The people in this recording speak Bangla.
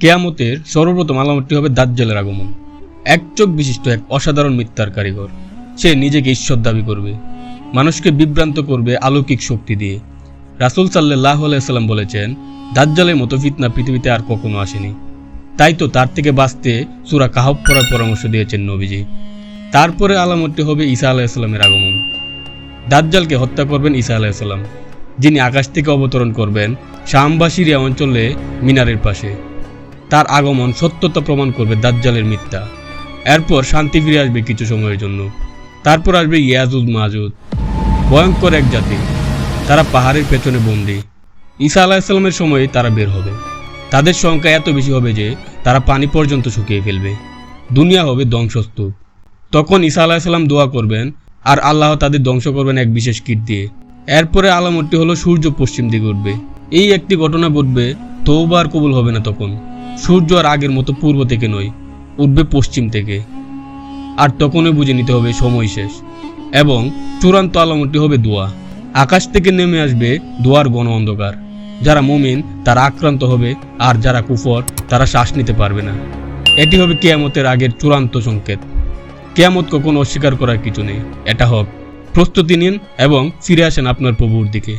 কেয়ামতের সর্বপ্রথম আলামতটি হবে দাজ্জালের আগমন। এক চোখ বিশিষ্ট এক অসাধারণ মিথ্যার কারিগর। সে নিজেকে ঈশ্বর দাবি করবে, মানুষকে বিভ্রান্ত করবে আলৌকিক শক্তি দিয়ে। রাসুল সাল্লাহ আলাইসাল্লাম বলেছেন, দাজ্জালের মতো ফিতনা পৃথিবীতে আর কখনো আসেনি। তাই তো তার থেকে বাঁচতে সুরা কাহব পড়ার পরামর্শ দিয়েছেন নবীজি। তারপরে আলামতটি হবে ঈসা আলাইসাল্লামের আগমন। দাজ্জালকে হত্যা করবেন ঈসা আলাইসাল্লাম যিনি আকাশ থেকে অবতরণ করবেন শামবা সিরিয়া অঞ্চলে মিনারের পাশে। তার আগমন সত্যতা প্রমাণ করবে দাজ্জালের মিথ্যা। এরপর শান্তি ফিরে আসবে কিছু সময়ের জন্য। তারপর আসবে ইয়াজুদ মাজুদ। ভয়ঙ্কর এক জাতি। তারা পাহাড়ের পেছনে বন্দি। ঈসা আলাহিসাল্লামের সময়ে তারা বের হবে। তাদের সংখ্যা এত বেশি হবে যে তারা পানি পর্যন্ত শুকিয়ে ফেলবে। দুনিয়া হবে ধ্বংসস্তূপ। তখন ঈসা আলাহিসাল্লাম দোয়া করবেন আর আল্লাহ তাদের ধ্বংস করবেন এক বিশেষ কীট দিয়ে এরপরে আলামতটি হলো সূর্য পশ্চিম দিকে উঠবে। এই একটি ঘটনা ঘটবে তৌবা আর কবুল হবে না তখন। সূর্য আর আগের মতো পূর্ব থেকে নয়, উঠবে পশ্চিম থেকে। আর তখনই বুঝে নিতে হবে সময় শেষ। এবং চূড়ান্ত আলামতটি হবে দোয়া। আকাশ থেকে নেমে আসবে দোয়ার গণ অন্ধকার। যারা মুমিন, তারা আক্রান্ত হবে, আর যারা কুফর, তারা শ্বাস নিতে পারবে না। এটি হবে কেয়ামতের আগের চূড়ান্ত সংকেত। কেয়ামত কখনো অস্বীকার করার কিছু নেই। এটা হোক। প্রস্তুতি নিন এবং ফিরে আসেন আপনার প্রভুর দিকে।